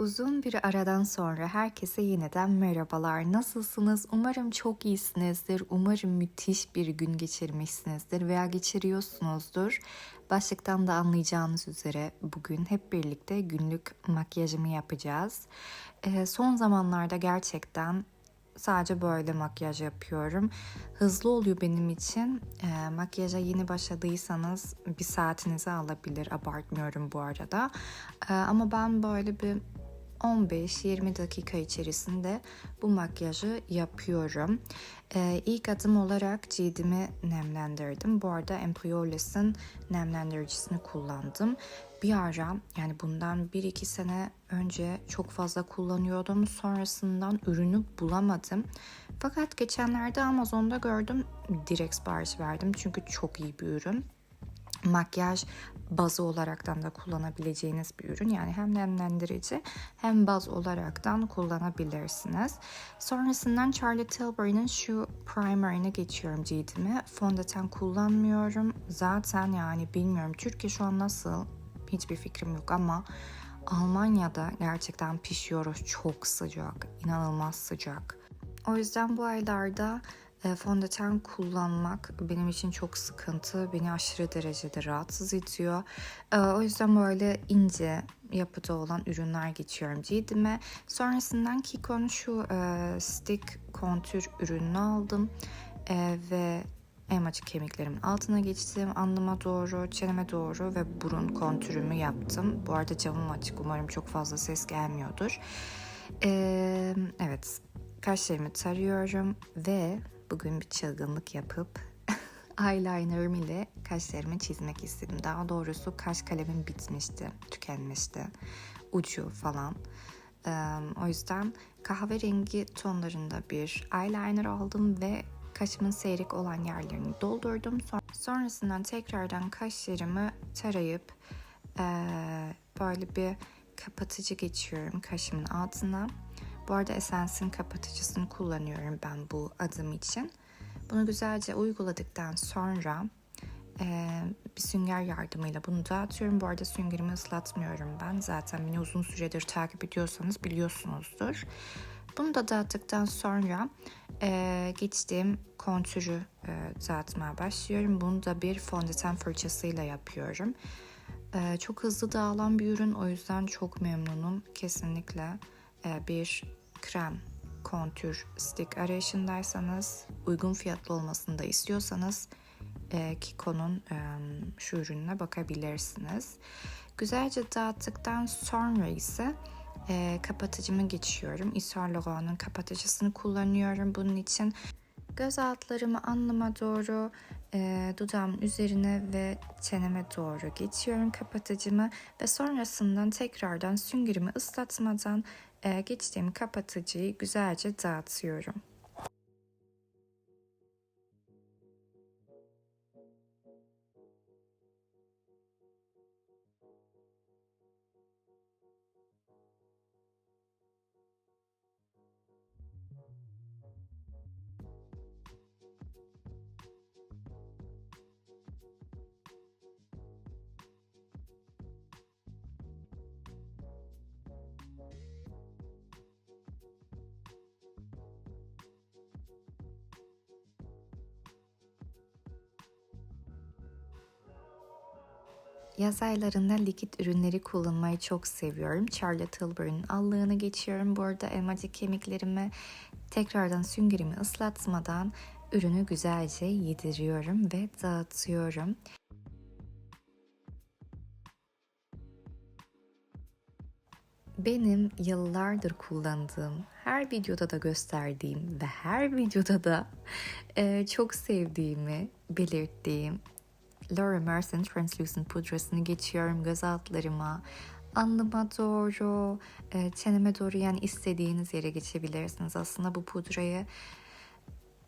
Uzun bir aradan sonra herkese yeniden merhabalar. Nasılsınız? Umarım çok iyisinizdir. Umarım müthiş bir gün geçirmişsinizdir veya geçiriyorsunuzdur. Başlıktan da anlayacağınız üzere bugün hep birlikte günlük makyajımı yapacağız. Ee, son zamanlarda gerçekten sadece böyle makyaj yapıyorum. Hızlı oluyor benim için. E, makyaja yeni başladıysanız bir saatinizi alabilir. Abartmıyorum bu arada. E, ama ben böyle bir 15-20 dakika içerisinde bu makyajı yapıyorum. Ee, ilk adım olarak cildimi nemlendirdim. Bu arada Employoles'in nemlendiricisini kullandım. Bir ara yani bundan 1-2 sene önce çok fazla kullanıyordum. Sonrasından ürünü bulamadım. Fakat geçenlerde Amazon'da gördüm. Direkt sipariş verdim. Çünkü çok iyi bir ürün makyaj bazı olaraktan da kullanabileceğiniz bir ürün. Yani hem nemlendirici hem baz olaraktan kullanabilirsiniz. Sonrasından Charlotte Tilbury'nin şu primer'ını geçiyorum cildime. Fondöten kullanmıyorum. Zaten yani bilmiyorum Türkiye şu an nasıl hiçbir fikrim yok ama Almanya'da gerçekten pişiyoruz. Çok sıcak, inanılmaz sıcak. O yüzden bu aylarda fondöten kullanmak benim için çok sıkıntı. Beni aşırı derecede rahatsız ediyor. E, o yüzden böyle ince yapıda olan ürünler geçiyorum cildime. Sonrasından Kiko'nun şu e, stick kontür ürününü aldım. E, ve elmacık kemiklerimin altına geçtim. Alnıma doğru, çeneme doğru ve burun kontürümü yaptım. Bu arada camım açık. Umarım çok fazla ses gelmiyordur. Ee, evet, kaşlarımı tarıyorum ve bugün bir çılgınlık yapıp eyelinerım ile kaşlarımı çizmek istedim. Daha doğrusu kaş kalemim bitmişti, tükenmişti. Ucu falan. O yüzden kahverengi tonlarında bir eyeliner aldım ve kaşımın seyrek olan yerlerini doldurdum. Sonrasından tekrardan kaşlarımı tarayıp böyle bir kapatıcı geçiyorum kaşımın altına. Bu arada Essence'in kapatıcısını kullanıyorum ben bu adım için. Bunu güzelce uyguladıktan sonra e, bir sünger yardımıyla bunu dağıtıyorum. Bu arada süngerimi ıslatmıyorum ben. Zaten beni uzun süredir takip ediyorsanız biliyorsunuzdur. Bunu da dağıttıktan sonra e, geçtiğim kontürü e, dağıtmaya başlıyorum. Bunu da bir fondöten fırçasıyla yapıyorum. E, çok hızlı dağılan bir ürün o yüzden çok memnunum. Kesinlikle e, bir krem, kontür, stick arayışındaysanız, uygun fiyatlı olmasını da istiyorsanız e, Kiko'nun e, şu ürününe bakabilirsiniz. Güzelce dağıttıktan sonra ise e, kapatıcımı geçiyorum. Isar Laurent'ın kapatıcısını kullanıyorum bunun için. Göz altlarımı alnıma doğru, e, dudağımın üzerine ve çeneme doğru geçiyorum kapatıcımı ve sonrasından tekrardan süngerimi ıslatmadan geçtiğim kapatıcıyı güzelce dağıtıyorum. Yaz aylarında likit ürünleri kullanmayı çok seviyorum. Charlotte Tilbury'nin allığını geçiyorum. Bu arada elmacık kemiklerimi tekrardan süngerimi ıslatmadan ürünü güzelce yediriyorum ve dağıtıyorum. Benim yıllardır kullandığım, her videoda da gösterdiğim ve her videoda da e, çok sevdiğimi belirttiğim Laura Mercier Translucent pudrasını geçiyorum göz altlarıma. Alnıma doğru, e, çeneme doğru yani istediğiniz yere geçebilirsiniz. Aslında bu pudrayı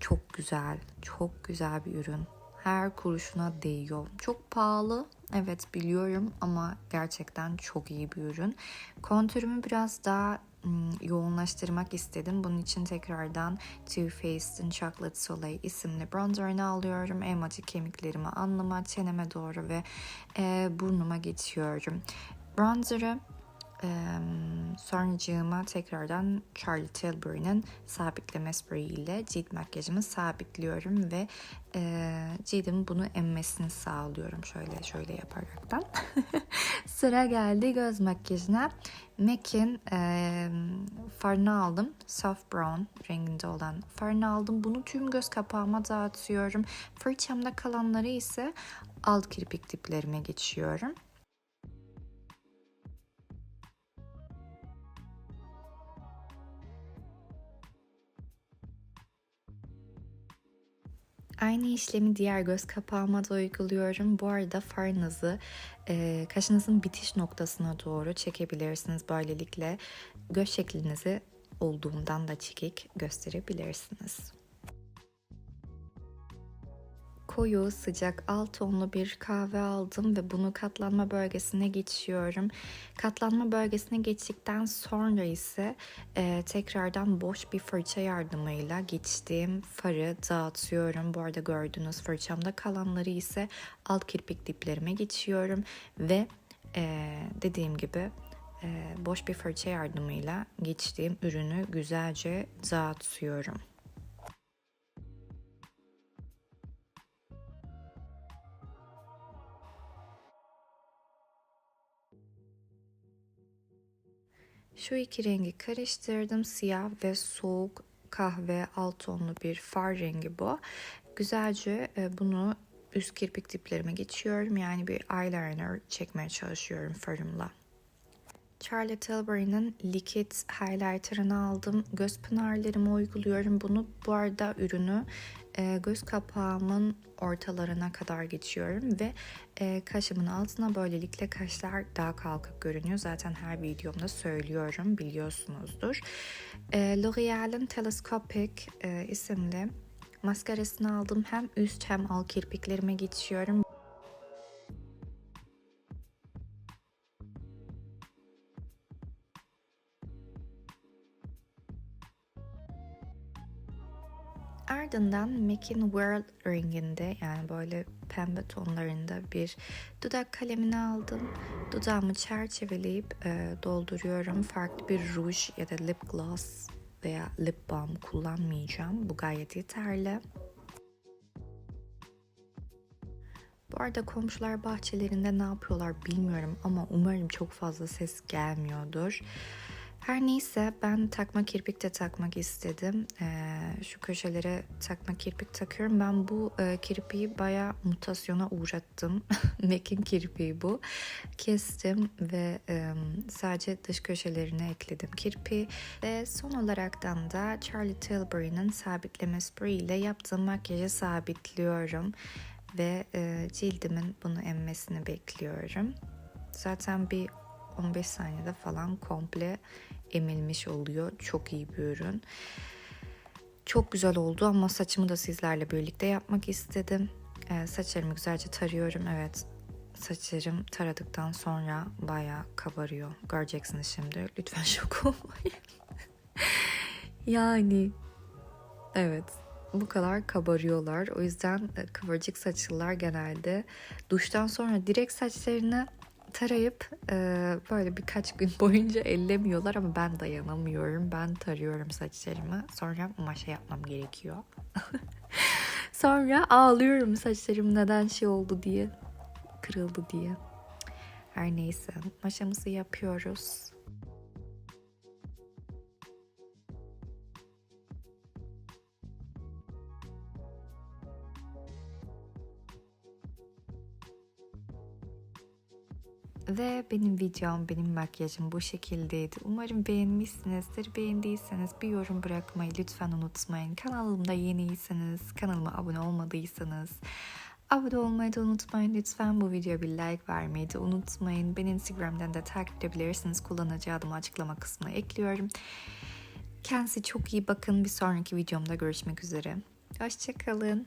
çok güzel, çok güzel bir ürün. Her kuruşuna değiyor. Çok pahalı, evet biliyorum ama gerçekten çok iyi bir ürün. Kontürümü biraz daha yoğunlaştırmak istedim. Bunun için tekrardan Too Faced'in Chocolate Soleil isimli bronzerını alıyorum. Elmacık kemiklerimi alnıma, çeneme doğru ve e, burnuma geçiyorum. Bronzer'ı Ee, sonracığıma tekrardan Charlie Tilbury'nin sabitleme spreyi ile cilt makyajımı sabitliyorum ve e, cildimin bunu emmesini sağlıyorum şöyle şöyle yaparaktan. Sıra geldi göz makyajına. MAC'in e, farını aldım. Soft brown renginde olan farını aldım. Bunu tüm göz kapağıma dağıtıyorum. Fırçamda kalanları ise alt kirpik diplerime geçiyorum. Aynı işlemi diğer göz kapağıma da uyguluyorum. Bu arada farınızı e, kaşınızın bitiş noktasına doğru çekebilirsiniz. Böylelikle göz şeklinizi olduğundan da çekik gösterebilirsiniz. Koyu, sıcak, alt tonlu bir kahve aldım ve bunu katlanma bölgesine geçiyorum. Katlanma bölgesine geçtikten sonra ise e, tekrardan boş bir fırça yardımıyla geçtiğim farı dağıtıyorum. Bu arada gördüğünüz fırçamda kalanları ise alt kirpik diplerime geçiyorum ve e, dediğim gibi e, boş bir fırça yardımıyla geçtiğim ürünü güzelce dağıtıyorum. Şu iki rengi karıştırdım. Siyah ve soğuk kahve alt tonlu bir far rengi bu. Güzelce e, bunu üst kirpik diplerime geçiyorum. Yani bir eyeliner çekmeye çalışıyorum farımla. Charlotte Tilbury'nin likit highlighter'ını aldım. Göz pınarlarıma uyguluyorum. Bunu bu arada ürünü e, göz kapağımın ortalarına kadar geçiyorum ve e, kaşımın altına böylelikle kaşlar daha kalkık görünüyor. Zaten her videomda söylüyorum biliyorsunuzdur. E, L'Oreal'in Telescopic e, isimli maskarasını aldım. Hem üst hem alt kirpiklerime geçiyorum. Ardından MAC'in World renginde yani böyle pembe tonlarında bir dudak kalemini aldım. Dudağımı çerçeveleyip e, dolduruyorum. Farklı bir ruj ya da lip gloss veya lip balm kullanmayacağım. Bu gayet yeterli. Bu arada komşular bahçelerinde ne yapıyorlar bilmiyorum ama umarım çok fazla ses gelmiyordur. Her neyse ben takma kirpik de takmak istedim. Ee, şu köşelere takma kirpik takıyorum. Ben bu e, kirpiği baya mutasyona uğrattım. MAC'in kirpiği bu. Kestim ve e, sadece dış köşelerine ekledim kirpiği. Ve son olaraktan da Charlie Tilbury'nin sabitleme sprayı ile yaptığım makyajı sabitliyorum. Ve e, cildimin bunu emmesini bekliyorum. Zaten bir 15 saniyede falan komple emilmiş oluyor. Çok iyi bir ürün. Çok güzel oldu ama saçımı da sizlerle birlikte yapmak istedim. Ee, saçlarımı güzelce tarıyorum. Evet saçlarım taradıktan sonra baya kabarıyor. Göreceksiniz şimdi. Lütfen şok olmayın. yani evet bu kadar kabarıyorlar. O yüzden e, kıvırcık saçlılar genelde duştan sonra direkt saçlarını tarayıp e, böyle birkaç gün boyunca ellemiyorlar ama ben dayanamıyorum. Ben tarıyorum saçlarımı. Sonra maşa yapmam gerekiyor. Sonra ağlıyorum saçlarım neden şey oldu diye. Kırıldı diye. Her neyse maşamızı yapıyoruz. Ve benim videom, benim makyajım bu şekildeydi. Umarım beğenmişsinizdir. Beğendiyseniz bir yorum bırakmayı lütfen unutmayın. Kanalımda yeniyseniz, kanalıma abone olmadıysanız abone olmayı da unutmayın. Lütfen bu videoya bir like vermeyi de unutmayın. Beni Instagram'dan da takip edebilirsiniz. Kullanıcı adımı açıklama kısmına ekliyorum. Kendinize çok iyi bakın. Bir sonraki videomda görüşmek üzere. Hoşçakalın.